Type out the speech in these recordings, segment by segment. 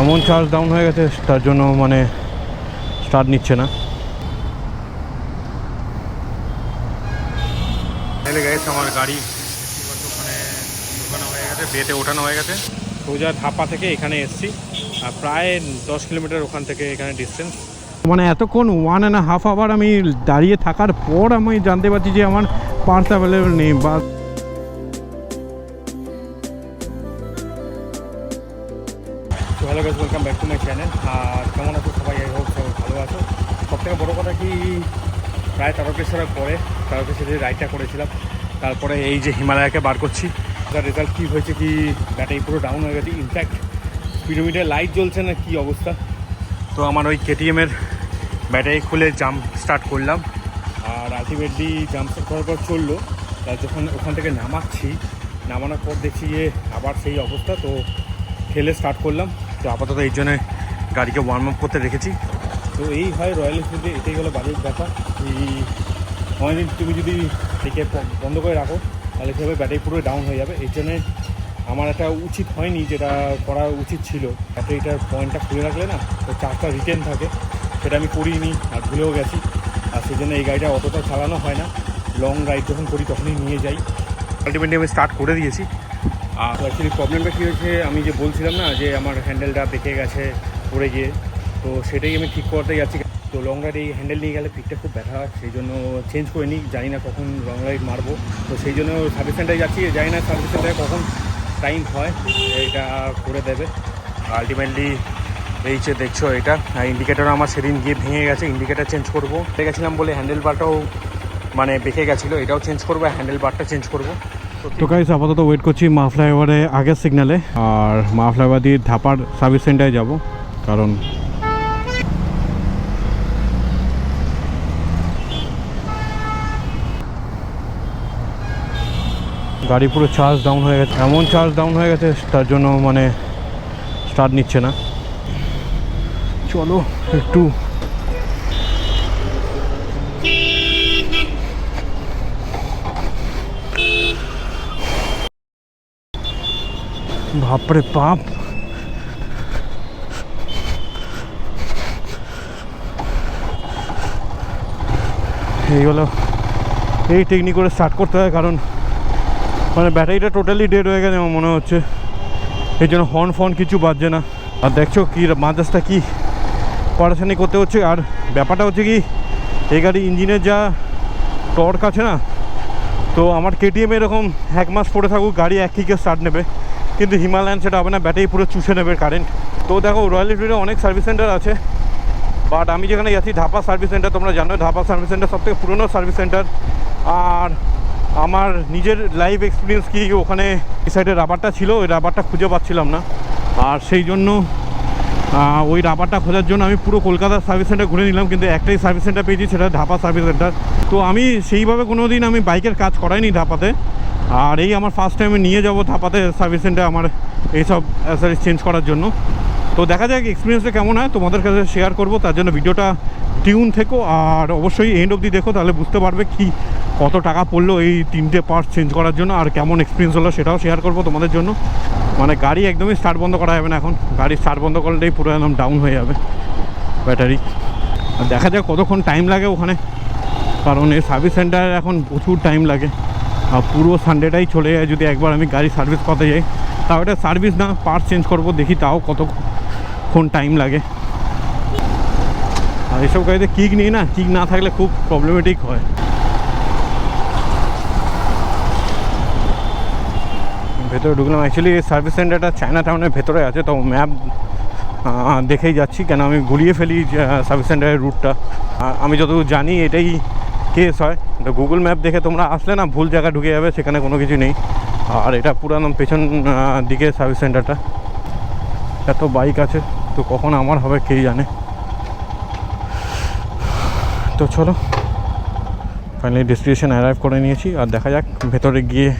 এমন charge down হয়ে গেছে তার জন্য মানে স্টার্ট নিচ্ছে না। গেছে আমার গাড়ি ওখানে ঢোকানো হয়ে গেছে বেতে ওঠানো হয়ে গেছে। সোজা ধাপা থেকে এখানে এসছি আর প্রায় দশ কিলোমিটার ওখান থেকে এখানে ডিস্টেন্স মানে এতক্ষণ ওয়ান অ্যান্ড হাফ আওয়ার আমি দাঁড়িয়ে থাকার পর আমি জানতে পারছি যে আমার পার্স অ্যাভেলেবেল নেই বা প্রায় তারকেশ্বরের পরে তারকেশ্বরে রাইডটা করেছিলাম, তারপরে এই যে হিমালয়াকে বার করছি, তার রেজাল্ট কী হয়েছে কি ব্যাটারি পুরো ডাউন হয়ে গেছে। ইনফ্যাক্ট স্পিডোমিটার লাইট জ্বলছে না কী অবস্থা? তো আমার ওই কেটিএমের ব্যাটারি খুলে জাম্প স্টার্ট করলাম। আর আলটিমেটলি জাম্প স্টার্ট করার পর চলল। তার যখন ওখান থেকে নামাচ্ছি, নামানোর পর দেখছি যে আবার সেই অবস্থা, তো ঠেলে স্টার্ট করলাম। তো আপাতত এই জন্যে গাড়িকে ওয়ার্ম আপ করতে রেখেছি। তো এই হয় রয়্যাল এনফিল্ডে এটাই হলো বাজেট ব্যাপার। এই অনেকদিন তুমি যদি থেকে বন্ধ করে রাখো তাহলে হবে ব্যাটারি পুরো ডাউন হয়ে যাবে। এই জন্যে আমার একটা উচিত হয়নি যেটা করা উচিত ছিল। ব্যাটারিটার পয়েন্টটা খুলে রাখলে না তো চার্জটা রিটেন থাকে। সেটা আমি করিনি আর ভুলেও গেছি। আর সেই জন্য এই গাড়িটা অতটা চালানো হয় না। লং রাইড যখন করি তখনই নিয়ে যাই। আলটিমেটলি আমি স্টার্ট করে দিয়েছি। আর অ্যাকচুয়ালি প্রবলেমটা কী হয়েছে আমি যে বলছিলাম না যে আমার হ্যান্ডেলটা বেঁকে গেছে পড়ে গিয়ে। তো সেটাই আমি ঠিক করতে যাচ্ছি। তো লং রাইড এই হ্যান্ডেল নিয়ে গেলে পিঠটা খুব ব্যথা হয় সেই জন্য চেঞ্জ করে নিই জানি না কখন লং রাইড মারবো। তো সেই জন্য সার্ভিস সেন্টারে যাচ্ছি জানি না সার্ভিস সেন্টারে কখন টাইম হয় এটা করে দেবে। আলটিমেটলি এই যে দেখছ এটা ইন্ডিকেটার আমার সেদিন গিয়ে ভেঙে গেছে ইন্ডিকেটার চেঞ্জ করব। গেছিলাম বলে হ্যান্ডেল বারটাও মানে বেঁকে গেছিল এটাও চেঞ্জ করব হ্যান্ডেল বারটা চেঞ্জ করব। তো গাইস আপাতত ওয়েট করছি মা ফ্লাইওভারে আগের সিগনালে আর মা ফ্লাইওভার দিয়ে ধাপার সার্ভিস সেন্টারে যাব কারণ গাড়ি পুরো চার্জ ডাউন হয়ে গেছে। এমন চার্জ ডাউন হয়ে গেছে, তার জন্য মানে স্টার্ট নিচ্ছে না। চলো, একটু বাপরে বাপ। এইগুলো এই টেকনিক করে স্টার্ট করতে হয়, কারণ মানে ব্যাটারিটা টোটালি ডেড হয়ে গেছে আমার মনে হচ্ছে। এই জন্য হর্ন ফর্ন কিছু বাজছে না। আর দেখছ কি মাদাসটা কি পড়াশানি করতে হচ্ছে। আর ব্যাপারটা হচ্ছে কি এই গাড়ি ইঞ্জিনের যা টর্ক আছে না, তো আমার কেটিএম এরকম এক মাস পরে থাকুক, গাড়ি এক কিকে স্টার্ট নেবে। কিন্তু হিমালয়ান সেটা হবে না, ব্যাটারি পুরো চুষে নেবে কারেন্ট তো দেখো রয়্যাল এনফিল্ডে অনেক সার্ভিস সেন্টার আছে। বাট আমি যেখানে যাচ্ছি ধাপা সার্ভিস সেন্টার তোমরা জানো ধাপা সার্ভিস সেন্টার সবথেকে পুরনো সার্ভিস সেন্টার আর আমার নিজের লাইভ এক্সপিরিয়েন্স কি, ওখানে এই সাইডে রাবারটা ছিল, ওই রাবারটা খুঁজে পাচ্ছিলাম না। আর সেই জন্য ওই রাবারটা খোঁজার জন্য আমি পুরো কলকাতার সার্ভিস সেন্টার ঘুরে নিলাম, কিন্তু একটাই সার্ভিস সেন্টার পেয়েছি, সেটা ঢাপা সার্ভিস সেন্টার তো আমি সেইভাবে কোনো দিন আমি বাইকের কাজ করাইনি ঢাপাতে। আর এই আমার ফার্স্ট টাইমে নিয়ে যাব ধাপাতে সার্ভিস সেন্টার আমার এইসব অ্যাসারিজ চেঞ্জ করার জন্য। তো দেখা যাক এক্সপিরিয়েন্সটা কেমন হয়, তোমাদের কাছে শেয়ার করব, তার জন্য ভিডিওটা টিউন থেকো, আর অবশ্যই এন্ড অবধি দেখো, তাহলে বুঝতে পারবে কি কত টাকা পড়ল এই তিনটে পার্টস চেঞ্জ করার জন্য আর কেমন এক্সপিরিয়েন্স হলো সেটাও শেয়ার করব তোমাদের জন্য। মানে গাড়ি একদমই স্টার্ট বন্ধ করা যাবে না এখন। গাড়ি স্টার্ট বন্ধ করলেই পুরো একদম ডাউন হয়ে যাবে ব্যাটারি আর দেখা যাক কতক্ষণ টাইম লাগে ওখানে। কারণ এই সার্ভিস সেন্টারে এখন প্রচুর টাইম লাগে। আর পুরো সানডেটাই চলে যায় যদি একবার আমি গাড়ি সার্ভিস করতে যাই। তাও এটা সার্ভিস না পার্টস চেঞ্জ করব, দেখি তাও কতক্ষণ টাইম লাগে। আর এসব গাড়িতে কিক নিই না কিক না থাকলে খুব প্রবলেমেটিক হয়। ভেতরে ঢুকলাম। অ্যাকচুয়ালি এই সার্ভিস সেন্টারটা চায়না টাউনের ভেতরে আছে, তো ম্যাপ দেখেই যাচ্ছি। কেন আমি গুলিয়ে ফেলি সার্ভিস সেন্টারের রুটটা আমি যতদূর জানি, এটাই কেস হয়। তো গুগল ম্যাপ দেখে তোমরা আসলে না, ভুল জায়গা ঢুকে যাবে, সেখানে কোনো কিছু নেই। আর এটা পুরানো পেছন দিকে সার্ভিস সেন্টারটা এত বাইক আছে, তো কখন আমার হবে কেই জানে? তো চলো। ফাইনালি ডেস্টিনেশন অ্যারাইভ করে নিয়েছি। আর দেখা যাক, ভেতরে গিয়ে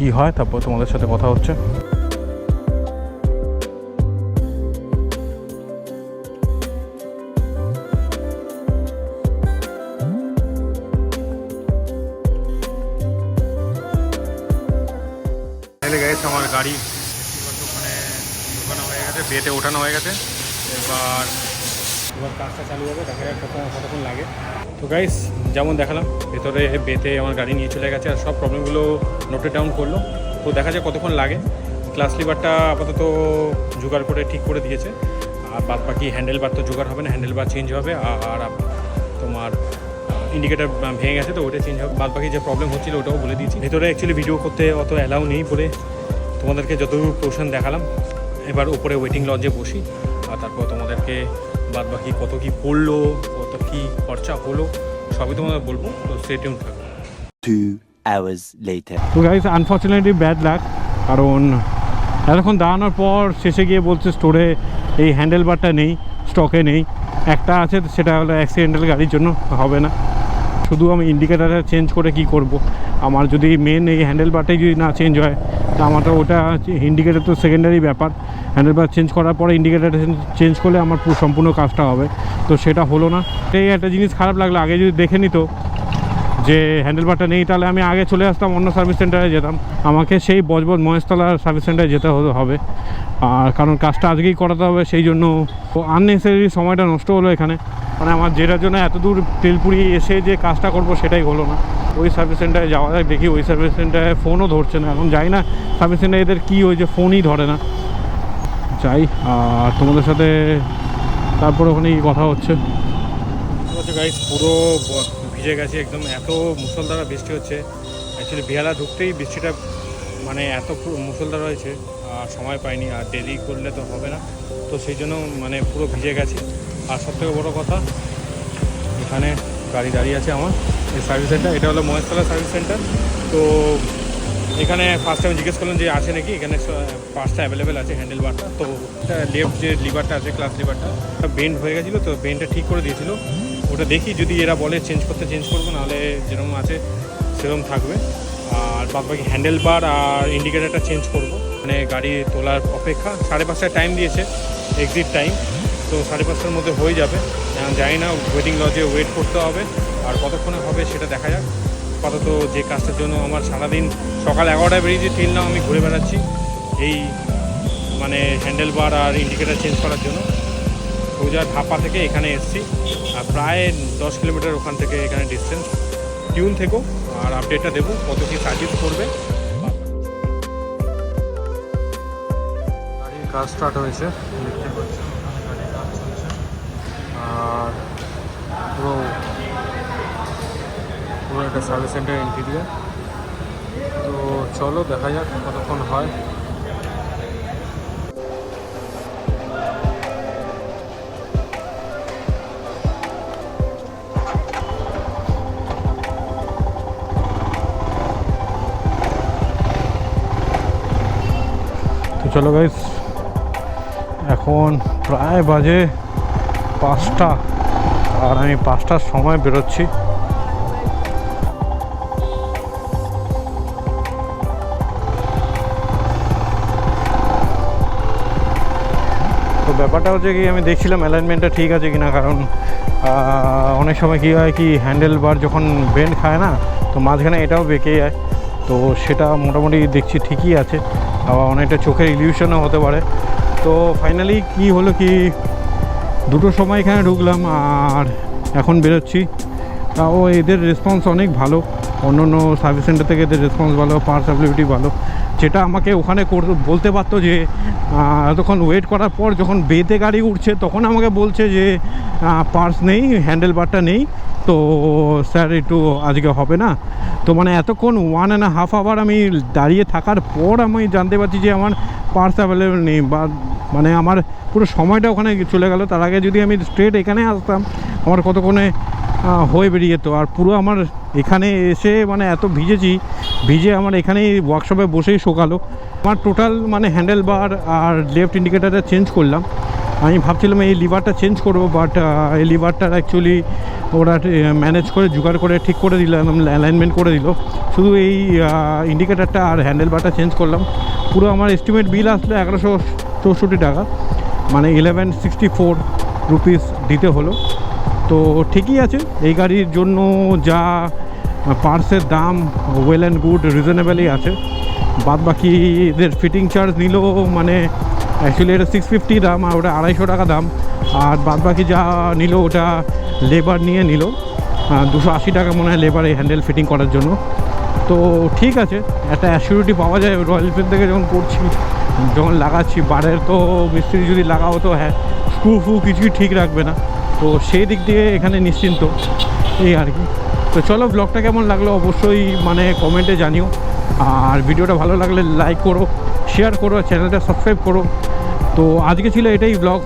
কি হয়, তারপর তোমাদের সাথে কথা হচ্ছে। আমার গাড়ি ওখানে ঢোকানো হয়ে গেছে বিয়েতে ওঠানো হয়ে গেছে। এবার এবার কাজটা চালু হবে দেখা যাক কত কতক্ষণ লাগে। তো গাইস যেমন দেখালাম, ভেতরে বেতে আমার গাড়ি নিয়ে চলে গেছে আর সব প্রবলেমগুলো নোটে ডাউন করল। তো দেখা যাক কতক্ষণ লাগে। ক্লাস লিভারটা আপাতত জোগাড় করে ঠিক করে দিয়েছে। আর বাদ বাকি হ্যান্ডেল বার তো জোগাড় হবে না হ্যান্ডেল বার চেঞ্জ হবে। আর তোমার ইন্ডিকেটার ভেঙে গেছে তো ওটা চেঞ্জ হবে। বাদ বাকি যে প্রবলেম হচ্ছিল ওটাও বলে দিয়েছি। ভেতরে অ্যাকচুয়ালি ভিডিও করতে অত অ্যালাউ নেই বলে তোমাদেরকে যতটুকু পোর্শন দেখালাম। এবার উপরে ওয়েটিং লজে বসি। আর তারপর তোমাদেরকে বাদ বাকি কত কী পড়ল কত কী খরচা হলো সবই তোমাদের বলব তো সেটিউন থাকবে Two hours later. তো গাইস আনফর্চুনেটলি ব্যাড লাক কারণ এতক্ষণ দাঁড়ানোর পর শেষে গিয়ে বলছে স্টোরে এই হ্যান্ডেল বারটা নেই স্টকে নেই। একটা আছে সেটা হলো অ্যাক্সিডেন্টাল গাড়ির জন্য হবে না। শুধু আমি ইন্ডিকেটারটা চেঞ্জ করে কি করব? আমার যদি মেন এই হ্যান্ডেল বারটাই যদি না চেঞ্জ হয়, তা আমার তো ওটা ইন্ডিকেটার তো সেকেন্ডারি ব্যাপার। হ্যান্ডেল বার চেঞ্জ করার পরে ইন্ডিকেটার চেঞ্জ করলে আমার পুরো সম্পূর্ণ কাজটা হবে। তো সেটা হলো না। এই একটা জিনিস খারাপ লাগল, আগে যদি দেখে নিত যে হ্যান্ডেল বারটা নেই, তাহলে আমি আগে চলে আসতাম অন্য সার্ভিস সেন্টারে যেতাম। আমাকে সেই বজবজ মহেশতলার সার্ভিস সেন্টারে যেতে হবে। আর কারণ কাজটা আজকেই করাতে হবে, সেই জন্য আননেসেসারি সময়টা নষ্ট হলো এখানে। মানে আমার যেটার জন্য এত দূর তেলপুরি এসে যে কাজটা করব সেটাই হলো না। ওই সার্ভিস সেন্টারে যাওয়া যায়, দেখি ওই সার্ভিস সেন্টারে ফোনও ধরছে না। এখন যাই না সার্ভিস সেন্টারে এদের কী হয়েছে ফোনই ধরে না। যাই, আর তোমাদের সাথে তারপর ওখানে কথা হচ্ছে। হচ্ছে গাইস পুরো ভিজে গেছে একদম। এত মুসলধারা বৃষ্টি হচ্ছে। অ্যাকচুয়ালি বেহালা ঢুকতেই বৃষ্টিটা মানে এত মুসলধারা হয়েছে। আর সময় পাইনি, আর দেরি করলে তো হবে না। তো সেই জন্য মানে পুরো ভিজে গেছে। আর সবথেকে বড় কথা, এখানে গাড়ি দাঁড়িয়ে আছে আমার, এই সার্ভিস সেন্টার এটা হলো মহেশতলা সার্ভিস সেন্টার তো এখানে ফার্স্ট টাইম জিজ্ঞেস করলাম যে আছে নাকি? এখানে পার্টসটা অ্যাভেলেবেল আছে হ্যান্ডেল বারটা তো লেফট যে লিভারটা আছে ক্লাস লিভারটা ওটা বেন্ড হয়ে গেছিল, তো বেন্ডটা ঠিক করে দিয়েছিলো। ওটা দেখি যদি এরা বলে চেঞ্জ করতে চেঞ্জ করব, নাহলে যেরকম আছে, সেরকম থাকবে। আর বাদ বাকি হ্যান্ডেল বার আর ইন্ডিকেটারটা চেঞ্জ করব। মানে গাড়ি তোলার অপেক্ষা, সাড়ে পাঁচটায় টাইম দিয়েছে এক্সিট টাইম তো সাড়ে পাঁচটার মধ্যে হয়ে যাবে। জানি না ওয়েটিং লজে ওয়েট করতে হবে। আর কতক্ষণে হবে সেটা দেখা যাক। আপাতত যে কাজটার জন্য আমার সারাদিন সকাল এগারোটায় বেরিয়েছি তিন নাম আমি ঘুরে বেড়াচ্ছি এই মানে হ্যান্ডেল বার আর ইন্ডিকেটার চেঞ্জ করার জন্য। সোজা ধাপা থেকে এখানে এসেছি। আর প্রায় দশ কিলোমিটার ওখান থেকে এখানে ডিস্টেন্স টিউন থেকেও আর আপডেটটা দেবো কত কী সার্ভিস করবে। কাজ স্টার্ট হয়েছে দেখতে পাচ্ছ গাড়ির কাজ চলছে আর পুরো পুরো একটা সার্ভিস সেন্টার ইন্টিরিয়ার তো চলো দেখা যাক কতক্ষণ হয়। চলো গাইস এখন প্রায় বাজে পাঁচটা। আর আমি পাঁচটার সময় বেরোচ্ছি। তো ব্যাপারটা হচ্ছে কি, আমি দেখছিলাম অ্যালাইনমেন্টটা ঠিক আছে কিনা, কারণ অনেক সময় কী হয় কি হ্যান্ডেল বার যখন বেন্ড খায় না, তো মাঝখানে এটাও বেঁকে যায়। তো সেটা মোটামুটি দেখছি ঠিকই আছে, আবার অনেকটা চোখের ইলিউশনও হতে পারে। তো ফাইনালি কি হলো কি দুটোর সময় এখানে ঢুকলাম আর এখন বেরোচ্ছি। তাও এদের রেসপন্স অনেক ভালো। অন্য অন্য সার্ভিস সেন্টার থেকে এদের রেসপন্স ভালো পার্স অ্যাভেলেবিলিটি ভালো। যেটা আমাকে ওখানে বলতে পারতো যে এতক্ষণ ওয়েট করার পর যখন বেতে গাড়ি উঠছে, তখন আমাকে বলছে যে পার্স নেই হ্যান্ডেল বারটা নেই, তো স্যার একটু আজকে হবে না। তো মানে এতক্ষণ ওয়ান অ্যান্ড হাফ আওয়ার আমি দাঁড়িয়ে থাকার পর আমি জানতে পারছি যে আমার পার্স অ্যাভেলেবেল নেই, বা মানে আমার পুরো সময়টা ওখানে চলে গেল। তার আগে যদি আমি স্ট্রেট এখানে আসতাম, আমার কতক্ষণে হয়ে বেরিয়ে যেত। আর পুরো আমার এখানে এসে মানে এত ভিজেছি, ভিজে আমার এখানেই ওয়ার্কশপে বসেই শোকালো। আমার টোটাল মানে হ্যান্ডেল বার আর লেফট ইন্ডিকেটারটা চেঞ্জ করলাম। আমি ভাবছিলাম এই লিভারটা চেঞ্জ করব বাট এই লিভারটার অ্যাকচুয়ালি ওরা ম্যানেজ করে, জোগাড় করে, ঠিক করে দিলাম অ্যালাইনমেন্ট করে দিল। শুধু এই ইন্ডিকেটারটা আর হ্যান্ডেল বারটা চেঞ্জ করলাম। পুরো আমার এস্টিমেট বিল আসলো এগারোশো চৌষট্টি টাকা মানে ইলেভেন সিক্সটি ফোর রুপিস দিতে হলো। তো ঠিকই আছে, এই গাড়ির জন্য যা পার্সের দাম ওয়েল অ্যান্ড গুড রিজনেবলই আছে। বাদ বাকি এদের ফিটিং চার্জ নিল মানে অ্যাকচুয়ালি এটা সিক্স ফিফটি দাম আর ওটা আড়াইশো টাকা দাম। আর বাদ বাকি যা নিল, ওটা লেবার নিয়ে নিল। দুশো আশি টাকা মনে হয় লেবার এই হ্যান্ডেল ফিটিং করার জন্য। তো ঠিক আছে, একটা অ্যাসিউরিটি পাওয়া যায় রয়্যাল এনফিল্ড থেকে যখন করছি, যখন লাগাচ্ছি, বারের তো মিস্ত্রি যদি লাগাও তো হ্যাঁ স্ক্রু ফু কিছুই ঠিক রাখবে না। তো সেই দিক দিয়ে এখানে নিশ্চিন্ত, এই আর কি। তো চলো ব্লগটা কেমন লাগল অবশ্যই মানে কমেন্টে জানিও। আর ভিডিওটা ভালো লাগলে লাইক করো শেয়ার করো চ্যানেলটা সাবস্ক্রাইব করো। তো আজকে ছিল এটাই ব্লগ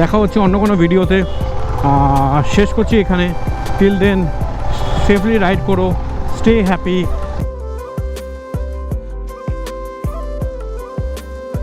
দেখা হচ্ছে অন্য কোনো ভিডিওতে শেষ করছি এখানে। টিল দেন সেফলি রাইড করো। Stay happy